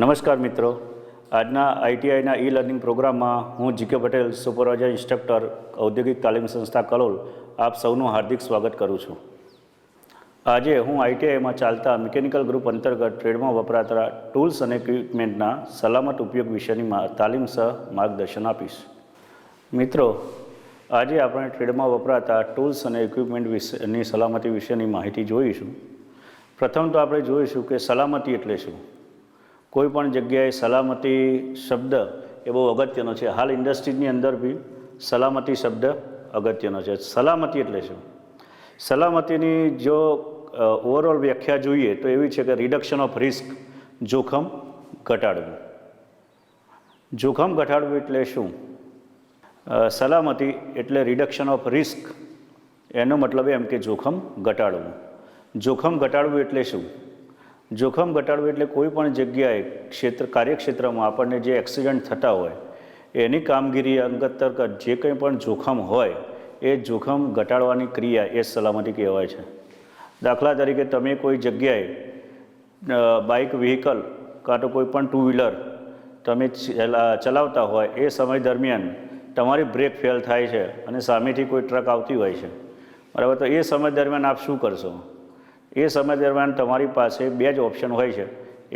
નમસ્કાર મિત્રો. આજના આઈટીઆઈના ઈ લર્નિંગ પ્રોગ્રામમાં હું જીકે પટેલ, સુપરવાઇઝર, ઇન્સ્ટ્રક્ટર, ઔદ્યોગિક તાલીમ સંસ્થા કલોલ આપ સૌનું હાર્દિક સ્વાગત કરું છું. આજે હું આઈટીઆઈમાં ચાલતા મિકેનિકલ ગ્રુપ અંતર્ગત ટ્રેડમાં વપરાતા ટૂલ્સ અને ઇક્વિપમેન્ટના સલામત ઉપયોગ વિશેની તાલીમ સહ માર્ગદર્શન આપીશ. મિત્રો, આજે આપણે ટ્રેડમાં વપરાતા ટૂલ્સ અને ઇક્વિપમેન્ટ વિશેની સલામતી વિશેની માહિતી જોઈશું. પ્રથમ તો આપણે જોઈશું કે સલામતી એટલે શું? કોઈ પણ જગ્યાએ સલામતી શબ્દ એ બહુ અગત્યનો છે. હાલ ઇન્ડસ્ટ્રીની અંદર બી સલામતી શબ્દ અગત્યનો છે. સલામતી એટલે શું? સલામતીની જો ઓવરઓલ વ્યાખ્યા જોઈએ તો એવી છે કે રિડક્શન ઓફ રિસ્ક જોખમ ઘટાડવું. જોખમ ઘટાડવું એટલે શું? સલામતી એટલે રિડક્શન ઓફ રિસ્ક એનો મતલબ એમ કે જોખમ ઘટાડવું. જોખમ ઘટાડવું એટલે શું? જોખમ ઘટાડવું એટલે કોઈ પણ જગ્યાએ ક્ષેત્ર કાર્યક્ષેત્રમાં આપણને જે એક્સિડન્ટ થતા હોય, એની કામગીરી અંતર્ગત જે કંઈ પણ જોખમ હોય, એ જોખમ ઘટાડવાની ક્રિયા એ સલામતી કહેવાય છે. દાખલા તરીકે તમે કોઈ જગ્યાએ બાઇક વ્હીકલ કાં તો કોઈ પણ ટુ વ્હીલર તમે ચલાવતા હોય, એ સમય દરમિયાન તમારી બ્રેક ફેલ થાય છે અને સામેથી કોઈ ટ્રક આવતી હોય છે. બરાબર? તો એ સમય દરમિયાન આપ શું કરશો? એ સમય દરમિયાન તમારી પાસે બે જ ઓપ્શન હોય છે.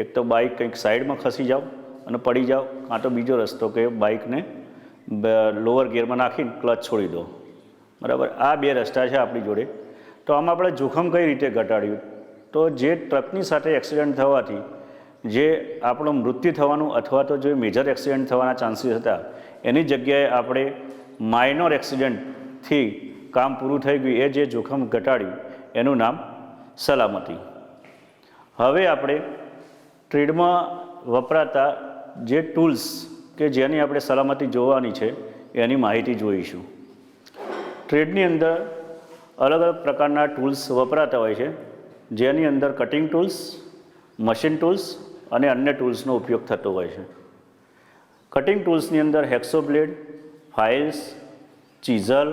એક તો બાઇક કંઈક સાઈડમાં ખસી જાઓ અને પડી જાઓ. કાં તો બીજો રસ્તો કે બાઇકને લોઅર ગિયરમાં નાખીને ક્લચ છોડી દો. બરાબર? આ બે રસ્તા છે આપણી જોડે. તો આમાં આપણે જોખમ કઈ રીતે ઘટાડ્યું? તો જે ટ્રકની સાથે એક્સિડન્ટ થવાથી, જે આપણું મૃત્યુ થવાનું અથવા તો જે મેજર એક્સિડન્ટ થવાના ચાન્સીસ હતા, એની જગ્યાએ આપણે માઇનોર એક્સિડન્ટથી કામ પૂરું થઈ ગયું. એ જે જોખમ ઘટાડ્યું, એનું નામ સલામતી. હવે આપણે ટ્રેડમાં વપરાતા જે ટૂલ્સ કે જેની આપણે સલામતી જોવાની છે, એની માહિતી જોઈશું. ટ્રેડની અંદર અલગ અલગ પ્રકારના ટૂલ્સ વપરાતા હોય છે. જેની અંદર કટિંગ ટૂલ્સ, મશીન ટૂલ્સ અને અન્ય ટૂલ્સનો ઉપયોગ થતો હોય છે. કટિંગ ટૂલ્સની અંદર હેક્સો બ્લેડ ફાઇલ્સ, ચીઝલ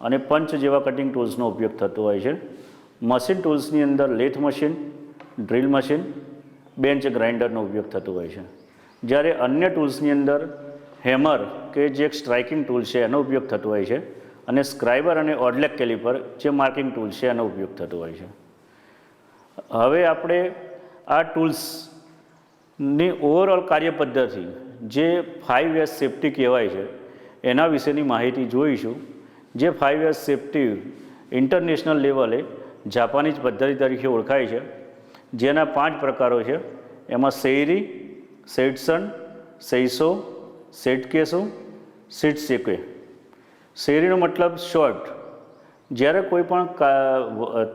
અને પંચ જેવા કટિંગ ટૂલ્સનો ઉપયોગ થતો હોય છે. મશીન ટૂલ્સની અંદર lathe machine, drill machine, bench ગ્રાઇન્ડરનો ઉપયોગ થતો હોય છે. જ્યારે અન્ય ટૂલ્સની અંદર હેમર કે જે એક સ્ટ્રાઇકિંગ ટૂલ છે એનો ઉપયોગ થતો હોય છે અને સ્ક્રાઇબર અને ઓડલેક કેલિપર જે માર્કિંગ ટૂલ છે એનો ઉપયોગ થતો હોય છે. હવે આપણે આ ટૂલ્સની ઓવરઓલ કાર્યપદ્ધતિ જે ફાઇવ એસ સેફ્ટી કહેવાય છે એના વિશેની માહિતી જોઈશું. જે ફાઇવ એસ સેફ્ટી ઇન્ટરનેશનલ લેવલે જાપાનીઝ પદ્ધતિ તરીકે ઓળખાય છે. જેના પાંચ પ્રકારો છે. એમાં સેરી સેટસન સૈસો સેટકેસો સીટ સેકે શેરીનો મતલબ શોર્ટ. જ્યારે કોઈ પણ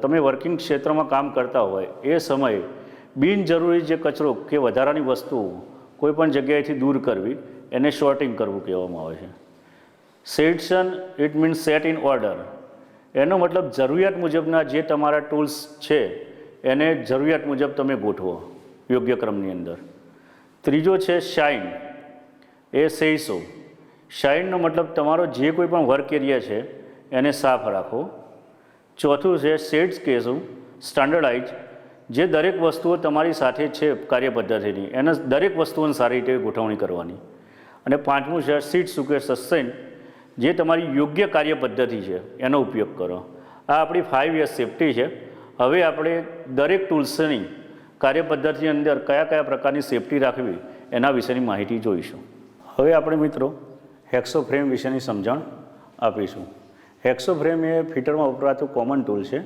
તમે વર્કિંગ ક્ષેત્રમાં કામ કરતા હોય, એ સમયે બિનજરૂરી જે કચરો કે વધારાની વસ્તુઓ કોઈ પણ જગ્યાએથી દૂર કરવી, એને શોર્ટિંગ કરવું કહેવામાં આવે છે. Seiton, it means set in order. એનો મતલબ જરૂરિયાત મુજબના જે તમારા ટૂલ્સ છે, એને જરૂરિયાત મુજબ તમે ગોઠવો યોગ્ય ક્રમની અંદર. ત્રીજો છે શાઇન. એ સેઈસો. શાઇનનો મતલબ તમારો જે કોઈ પણ વર્ક એરિયા છે, એને સાફ રાખો. ચોથું છે શેડ્સ કેસું સ્ટાન્ડર્ડાઇઝ. જે દરેક વસ્તુઓ તમારી સાથે છે કાર્ય પદ્ધતિની, એને દરેક વસ્તુઓને સારી રીતે ગોઠવણી કરવાની. અને પાંચમું છે સીટ સુકે સસ્ટેન. જે તમારી યોગ્ય કાર્ય પદ્ધતિ છે, એનો ઉપયોગ કરો. આ આપણી ફાઇવ યર્સ સેફ્ટી છે. હવે આપણે દરેક ટૂલ્સની કાર્ય પદ્ધતિ અંદર કયા કયા પ્રકારની સેફ્ટી રાખવી, એના વિશેની માહિતી જોઈશું. હવે આપણે મિત્રો હેક્સો ફ્રેમ વિશેની સમજણ આપીશું. હેક્સો ફ્રેમ એ ફિટરમાં વપરાતું કોમન ટૂલ છે,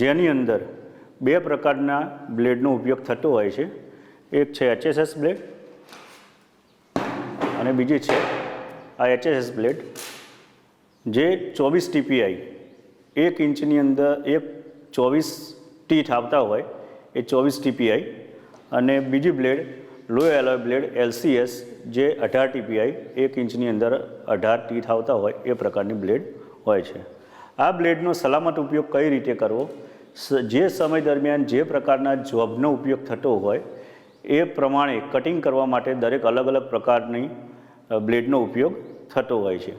જેની અંદર બે પ્રકારના બ્લેડનો ઉપયોગ થતો હોય છે. એક છે એચએસએસ બ્લેડ અને બીજી છે આ એચએસએસ બ્લેડ. જે ચોવીસ ટીપીઆઈ, એક ઇંચની અંદર એક ચોવીસ ટીથ આવતા હોય, એ ચોવીસ ટીપીઆઈ અને બીજી blade low alloy blade LCS જે અઢાર ટીપીઆઈ, એક ઇંચની અંદર અઢાર ટીથ આવતા હોય, એ પ્રકારની બ્લેડ હોય છે. આ બ્લેડનો સલામત ઉપયોગ કઈ રીતે કરવો? જે સમય દરમિયાન જે પ્રકારના જોબનો ઉપયોગ થતો હોય, એ પ્રમાણે કટિંગ કરવા માટે દરેક અલગ અલગ પ્રકારની બ્લેડનો ઉપયોગ થતો હોય છે.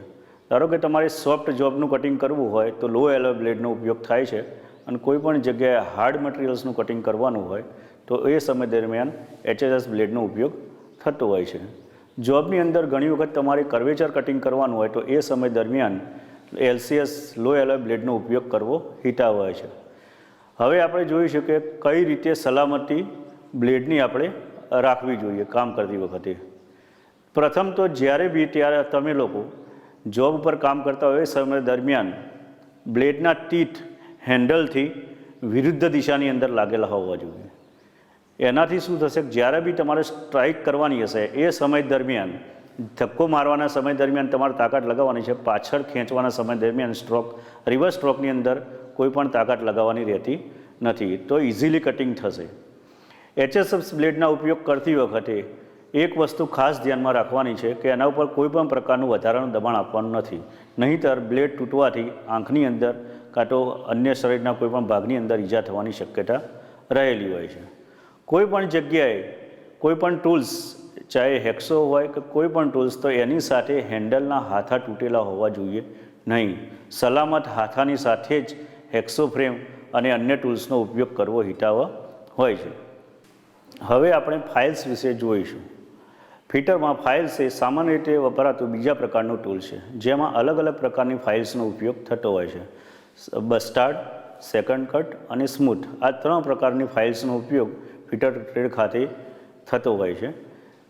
ધારો કે તમારે સોફ્ટ જોબનું કટિંગ કરવું હોય તો લો એલો બ્લેડનો ઉપયોગ થાય છે અને કોઈ પણ જગ્યાએ હાર્ડ મટીરિયલ્સનું કટિંગ કરવાનું હોય તો એ સમય દરમિયાન એચએસએસ બ્લેડનો ઉપયોગ થતો હોય છે. જોબની અંદર ઘણી વખત તમારે કર્વેચર કટિંગ કરવાનું હોય તો એ સમય દરમિયાન એલસીએસ લો એલો બ્લેડનો ઉપયોગ કરવો હિતાવ હોય છે. હવે આપણે જોઈશું કે કઈ રીતે સલામતી બ્લેડની આપણે રાખવી જોઈએ કામ કરતી વખતે. પ્રથમ તો જ્યારે બી ત્યારે તમે લોકો જોબ ઉપર કામ કરતા હોય સમય દરમિયાન બ્લેડના ટીથ હેન્ડલથી વિરુદ્ધ દિશાની અંદર લાગેલા હોવા જોઈએ. એનાથી શું થશે? જ્યારે બી તમારે સ્ટ્રાઇક કરવાની હશે, એ સમય દરમિયાન, ધક્કો મારવાના સમય દરમિયાન તમારે તાકાત લગાવવાની છે. પાછળ ખેંચવાના સમય દરમિયાન સ્ટ્રોક, રિવર્સ સ્ટ્રોકની અંદર કોઈ પણ તાકાત લગાવવાની રહેતી નથી. તો ઇઝીલી કટિંગ થશે. એચએસએફ બ્લેડના ઉપયોગ કરતી વખતે એક વસ્તુ ખાસ ધ્યાનમાં રાખવાની છે કે એના ઉપર કોઈ પણ પ્રકારનું વધારાનું દબાણ આપવાનું નથી. નહીંતર બ્લેડ તૂટવાથી આંખની અંદર કાં તો અન્ય શરીરના કોઈપણ ભાગની અંદર ઈજા થવાની શક્યતા રહેલી હોય છે. કોઈ પણ જગ્યાએ કોઈ પણ ટૂલ્સ, ચાહે હેક્સો હોય કે કોઈ પણ ટૂલ્સ, તો એની સાથે હેન્ડલના હાથા તૂટેલા હોવા જોઈએ નહીં. સલામત હાથાની સાથે જ હેક્સો ફ્રેમ અને અન્ય ટૂલ્સનો ઉપયોગ કરવો હિતાવ હોય છે. હવે આપણે ફાઇલ્સ વિશે જોઈશું. ફિટરમાં ફાઇલ્સ એ સામાન્ય રીતે વપરાતું બીજા પ્રકારનું ટૂલ છે, જેમાં અલગ અલગ પ્રકારની ફાઇલ્સનો ઉપયોગ થતો હોય છે. બસ્ટાર્ડ સેકન્ડ કટ અને સ્મૂથ આ ત્રણ પ્રકારની ફાઇલ્સનો ઉપયોગ ફિટર ટ્રેડ ખાતે થતો હોય છે.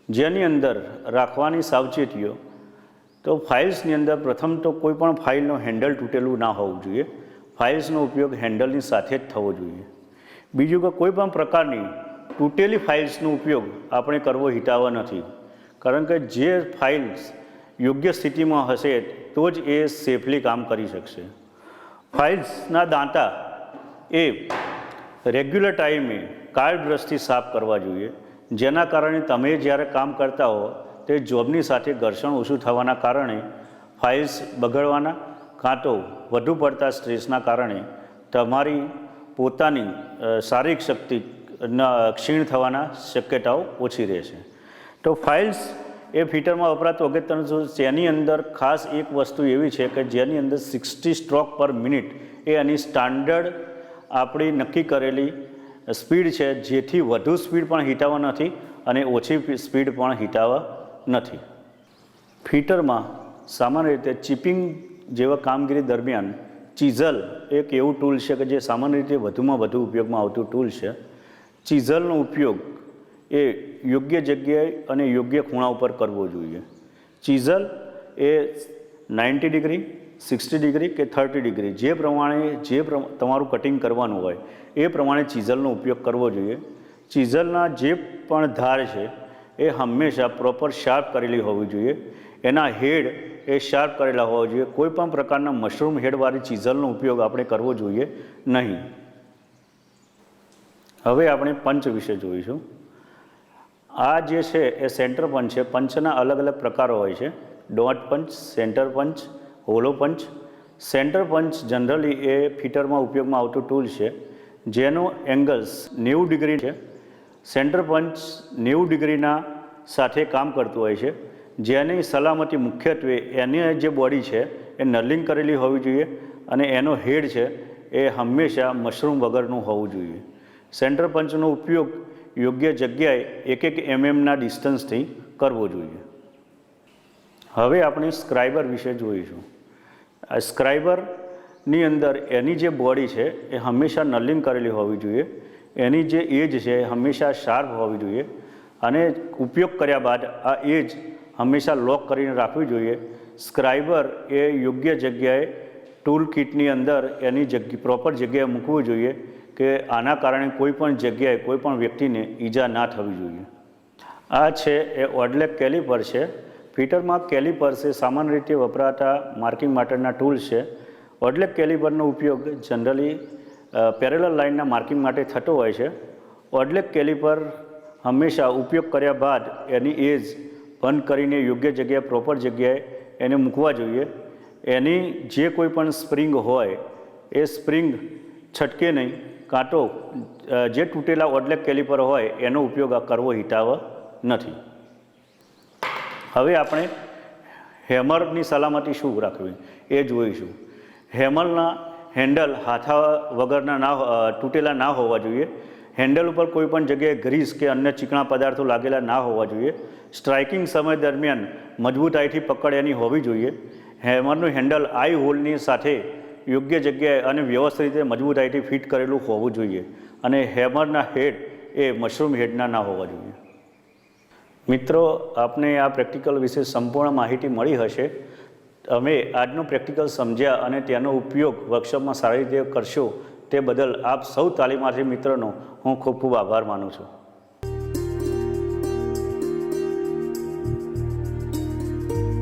જેની અંદર રાખવાની સાવચેતીઓ, તો ફાઇલ્સની અંદર પ્રથમ તો કોઈ પણ ફાઇલનો હેન્ડલ તૂટેલું ના હોવું જોઈએ. ફાઇલ્સનો ઉપયોગ હેન્ડલની સાથે જ થવો જોઈએ. બીજું કે કોઈ પણ પ્રકારની તૂટેલી ફાઇલ્સનો ઉપયોગ આપણે કરવો હિતાવ નથી. કારણ કે જે ફાઇલ્સ યોગ્ય સ્થિતિમાં હશે, તો જ એ સેફલી કામ કરી શકશે. ફાઇલ્સના દાંતા એ રેગ્યુલર ટાઈમે કાર્ડ બ્રશથી સાફ કરવા જોઈએ. જેના કારણે તમે જ્યારે કામ કરતા હો, તે જોબની સાથે ઘર્ષણ ઓછું થવાના કારણે ફાઇલ્સ બગડવાના કાં તો વધુ પડતા સ્ટ્રેસના કારણે તમારી પોતાની શારીરિક શક્તિ ક્ષીણ થવાના શક્યતાઓ ઓછી રહેશે. તો ફાઇલ્સ એ ફિટરમાં વપરાતું અગત્યનું શું છે? તેની અંદર ખાસ એક વસ્તુ એવી છે કે જેની અંદર સિક્સટી સ્ટ્રોક પર મિનિટ એ એની સ્ટાન્ડર્ડ આપણી નક્કી કરેલી સ્પીડ છે, જેથી વધુ સ્પીડ પણ હિટાવા નથી અને ઓછી સ્પીડ પણ હિટાવા નથી ફીટરમાં સામાન્ય રીતે ચીપિંગ જેવા કામગીરી દરમિયાન ચીઝલ એક એવું ટૂલ છે કે જે સામાન્ય રીતે વધુમાં વધુ ઉપયોગમાં આવતું ટૂલ છે ચીઝલનો ઉપયોગ એ યોગ્ય જગ્યાએ અને યોગ્ય ખૂણા ઉપર કરવો જોઈએ. ચીઝલ એ નાઇન્ટી ડિગ્રી, સિક્સટી ડિગ્રી કે થર્ટી ડિગ્રી, જે પ્રમાણે, જે તમારું કટિંગ કરવાનું હોય, એ પ્રમાણે ચીઝલનો ઉપયોગ કરવો જોઈએ. ચીઝલના જે પણ ધાર છે, એ હંમેશા પ્રોપર શાર્પ કરેલી હોવી જોઈએ. એના હેડ એ શાર્પ કરેલા હોવા જોઈએ. કોઈ પણ પ્રકારના મશરૂમ હેડવાળી ચીઝલનો ઉપયોગ આપણે કરવો જોઈએ નહીં. હવે આપણે પંચ વિશે જોઈશું. આ જે છે એ સેન્ટર પંચ છે. પંચના અલગ અલગ પ્રકારો હોય છે. Dot punch, centre punch, hollow punch. Centre punch generally એ ફિટરમાં ઉપયોગમાં આવતું ટૂલ છે. જેનો એંગલ્સ નેવું ડિગ્રી છે. સેન્ટર પંચ નેવું ડિગ્રીના સાથે કામ કરતું હોય છે. જેની સલામતી મુખ્યત્વે એની જે બોડી છે એ નર્લિંગ કરેલી હોવી જોઈએ અને એનો હેડ છે એ હંમેશા મશરૂમ વગરનું હોવું જોઈએ. સેન્ટર પંચનો ઉપયોગ યોગ્ય જગ્યાએ એક એક એમએમના ડિસ્ટન્સથી કરવો જોઈએ. હવે આપણે સ્ક્રાઇબર વિશે જોઈશું. આ સ્ક્રાઇબરની અંદર એની જે બોડી છે, એ હંમેશા નલિંગ કરેલી હોવી જોઈએ. એની જે એજ છે, એ હંમેશા શાર્પ હોવી જોઈએ. અને ઉપયોગ કર્યા બાદ આ એજ હંમેશા લોક કરીને રાખવી જોઈએ. સ્ક્રાઈબર એ યોગ્ય જગ્યાએ ટૂલ કિટની અંદર એની જગ્યા પ્રોપર જગ્યાએ મૂકવું જોઈએ. કે આના કારણે કોઈ પણ જગ્યાએ કોઈ પણ વ્યક્તિને ઈજા ના થવી જોઈએ. આ છે એ ઓડલેક કેલિપર છે. ફીટરમાં કેલિપર્સ એ સામાન્ય રીતે વપરાતા માર્કિંગ માટેના ટૂલ છે. ઓડલેક કેલિપરનો ઉપયોગ જનરલી પેરેલલ લાઇનના માર્કિંગ માટે થતો હોય છે. ઓડલેક કેલિપર હંમેશા ઉપયોગ કર્યા બાદ એની એજ બંધ કરીને યોગ્ય જગ્યાએ, પ્રોપર જગ્યાએ એને મૂકવા જોઈએ. એની જે કોઈ પણ સ્પ્રિંગ હોય, એ સ્પ્રિંગ છટકે નહીં. કાં તો જે તૂટેલા ઓડલેક કેલિપર હોય એનો ઉપયોગ કરવો હિતાવ નથી. હવે આપણે હેમરની સલામતી શું રાખવી? એ જોઈશું. હેમરના હેન્ડલ હાથા વગરના ના તૂટેલા ના હોવા જોઈએ. હેન્ડલ ઉપર કોઈ પણ જગ્યાએ ગ્રીસ કે અન્ય ચીકણા પદાર્થો લાગેલા ના હોવા જોઈએ. સ્ટ્રાઇકિંગ સમય દરમિયાન મજબૂતાઈથી પકડ એની હોવી જોઈએ. હેમરનું હેન્ડલ આઈ હોલની સાથે યોગ્ય જગ્યાએ અને વ્યવસ્થિત રીતે મજબૂતાઈથી ફિટ કરેલું હોવું જોઈએ અને હેમરના હેડ એ મશરૂમ હેડના ના હોવા જોઈએ. મિત્રો, આપને આ પ્રેક્ટિકલ વિશે સંપૂર્ણ માહિતી મળી હશે. અમે આજનું પ્રેક્ટિકલ સમજ્યા અને તેનો ઉપયોગ વર્કશોપમાં સારી રીતે કરશો તે બદલ આપ સૌ તાલીમાર્થી મિત્રોનો હું ખૂબ ખૂબ આભાર માનું છું.